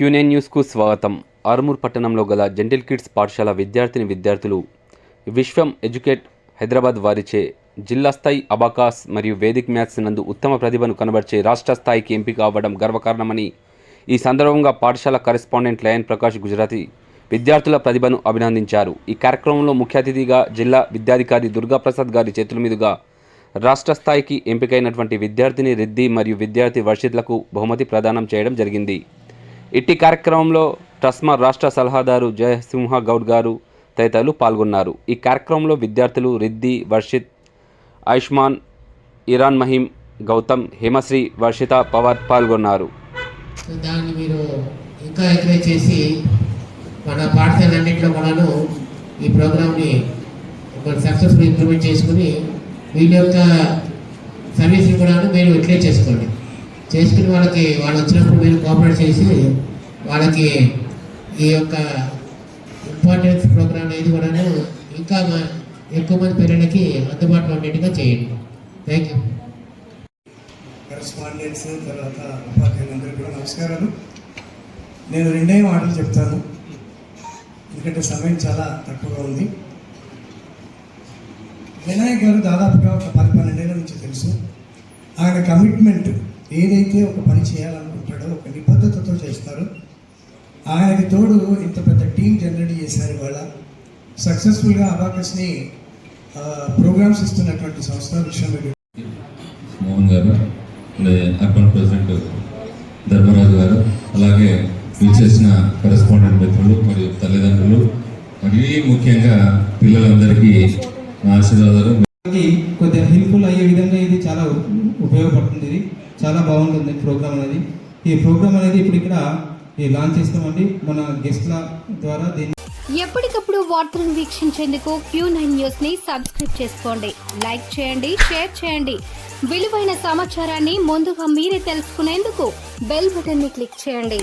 క్యూనే న్యూస్కు స్వాగతం. ఆర్మూర్ పట్టణంలో గల జెంటిల్ కిడ్స్ పాఠశాల విద్యార్థిని విద్యార్థులు విశ్వం ఎడ్యుకేట్ హైదరాబాద్ వారిచే జిల్లా స్థాయి అబాకాస్ మరియు వేదిక్ మ్యాథ్స్ నందు ఉత్తమ ప్రతిభను కనబర్చే రాష్ట్ర స్థాయికి ఎంపిక అవ్వడం గర్వకారణమని ఈ సందర్భంగా పాఠశాల కరెస్పాండెంట్ లయన్ ప్రకాష్ గుజరాతీ విద్యార్థుల ప్రతిభను అభినందించారు. ఈ కార్యక్రమంలో ముఖ్య అతిథిగా జిల్లా విద్యాధికారి దుర్గాప్రసాద్ గారి చేతుల మీదుగా రాష్ట్ర స్థాయికి ఎంపికైనటువంటి విద్యార్థిని రెడ్డి మరియు విద్యార్థి వర్షిత్లకు బహుమతి ప్రదానం చేయడం జరిగింది. ఇట్టి కార్యక్రమంలో ట్రస్మా రాష్ట్ర సలహాదారు జయసింహ గౌడ్ గారు తదితరులు పాల్గొన్నారు. ఈ కార్యక్రమంలో విద్యార్థులు రిద్ది వర్షిత్ ఆయుష్మాన్ ఇరాన్ మహీం గౌతమ్ హిమశ్రీ వర్షిత పవర్ పాల్గొన్నారు. దాన్ని మీరు ఇంకా ఎంకరేజ్ చేసి మన పాఠశాలన్నింటిలో కూడాను ఈ ప్రోగ్రామ్ని సక్సెస్ఫుల్ ఇంప్లిమెంట్ చేసుకుని వీళ్ళ యొక్క సర్వీస్ని కూడాను మీరు ఎట్లే చేసుకోండి. చేసుకుని వాళ్ళకి వాళ్ళు వచ్చినప్పుడు మీరు కోఆపరేట్ చేసి వాళ్ళకి ఈ యొక్క ఇంపార్టెన్స్ ప్రోగ్రామ్ అనేది కూడాను ఇంకా ఎక్కువ మంది పిల్లలకి అందుబాటులో ఉండేట్టుగా చేయండి. థ్యాంక్ యూ కరెస్పాండెంట్స్ తర్వాత ఉపాధ్యాయులందరికీ కూడా నమస్కారాలు. నేను రెండే మాటలు చెప్తాను. ఎందుకంటే సమయం చాలా తక్కువగా ఉంది. వినాయక్ గారు దాదాపుగా ఒక పది పన్నెండేళ్ళ నుంచి తెలుసు. ఆయన కమిట్మెంట్ ఏదైతే ఒక పని చేయాలనుకుంటాడో ఒక నిబద్ధతతో చేస్తారు ఆయనకి తోడు ఇంత పెద్ద టీం జనరేట్ చేశారు ఇవాళ. సక్సెస్ఫుల్గా అబాకస్ని ప్రోగ్రామ్స్ ఇస్తున్నటువంటి సంస్థ విషయం మోహన్ గారు అకౌంట్ ప్రెసిడెంట్ ధర్మరాజు గారు అలాగే విచ్చేసిన కరెస్పాండెంట్ మిత్రులు మరియు తల్లిదండ్రులు మరియు ముఖ్యంగా పిల్లలందరికీ నా ఆశీర్వాదాలు. కి కొద్దిగా హెల్ప్ఫుల్ అయ్యే విధంగా చాలా బాగుంటుంది ప్రోగ్రామ్ అనేది. ఈ ప్రోగ్రామ్ అనేది ఇప్పుడు ఇక్కడ లాంచ్ చేస్తామండి మన గెస్ట్ల ద్వారా దీన్ని ఎప్పటికప్పుడు వార్తలను వీక్షించేందుకు క్యూ నైన్ న్యూస్ని సబ్స్క్రైబ్ చేసుకోండి. లైక్ చేయండి షేర్ చేయండి. విలువైన సమాచారాన్ని ముందుగా మీరే తెలుసుకునేందుకు బెల్ బటన్ని క్లిక్ చేయండి.